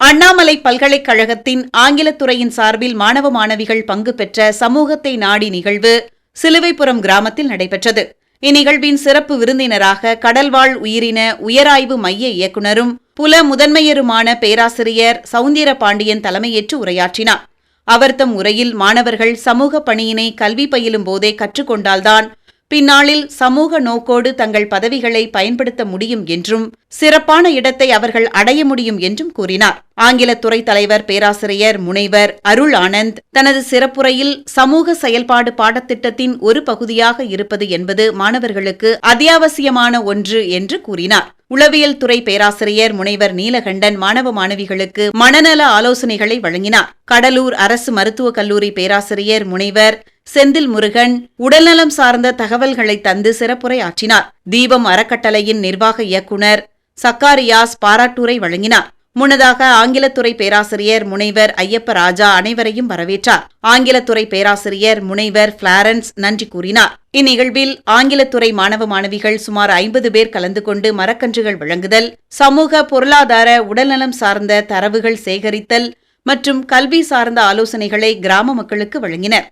அண்ணாமலை பல்கலைக்கழகத்தின் ஆங்கிலத்துறையின் சார்பில் மாணவ மாணவிகள் பங்கு பெற்ற சமூகத்தை நாடி நிகழ்வு சிலுவைப்புறம் கிராமத்தில் நடைபெற்றது. இந்நிகழ்வின் சிறப்பு விருந்தினராக கடல்வாழ் உயிரின உயராய்வு மைய இயக்குனரும் புல முதன்மையருமான பேராசிரியர் சவுந்தர பாண்டியன் தலைமையேற்று உரையாற்றினார். அவர் தம் உரையில் மாணவர்கள் சமூக பணியினை கல்வி பயிலும் போதே கற்றுக்கொண்டால்தான் பின்னாளில் சமூக நோக்கோடு தங்கள் பதவிகளை பயன்படுத்த முடியும் என்றும் சிறப்பான இடத்தை அவர்கள் அடைய முடியும் என்றும் கூறினார். ஆங்கில துறை தலைவர் பேராசிரியர் முனைவர் அருள் ஆனந்த் தனது சிறப்புரையில் சமூக செயல்பாடு பாடத்திட்டத்தின் ஒரு பகுதியாக இருப்பது என்பது மாணவர்களுக்கு அத்தியாவசியமான ஒன்று என்று கூறினார். உளவியல் துறை பேராசிரியர் முனைவர் நீலகண்டன் மாணவ மாணவிகளுக்கு மனநல ஆலோசனைகளை வழங்கினார். கடலூர் அரசு மருத்துவக் கல்லூரி பேராசிரியர் முனைவர் செந்தில் முருகன் உடல்நலம் சார்ந்த தகவல்களை தந்து சிறப்புரை ஆற்றினார் தீபம் அறக்கட்டளையின் நிர்வாக இயக்குனர் சக்காரியாஸ் பாராட்டூரை வழங்கினார். முன்னதாக ஆங்கிலத்துறை பேராசிரியர் முனைவர் ஐயப்ப ராஜா அனைவரையும் வரவேற்றார். ஆங்கிலத்துறை பேராசிரியர் முனைவர் பிளாரன்ஸ் நன்றி கூறினார். இந்நிகழ்வில் ஆங்கிலத்துறை மாணவ மாணவிகள் சுமார் ஐம்பது பேர் கலந்து கொண்டு மரக்கன்றுகள் வழங்குதல் சமூக பொருளாதார உடல்நலம் சார்ந்த தரவுகள் சேகரித்தல் மற்றும் கல்வி சார்ந்த ஆலோசனைகளை கிராம மக்களுக்கு வழங்கினர்.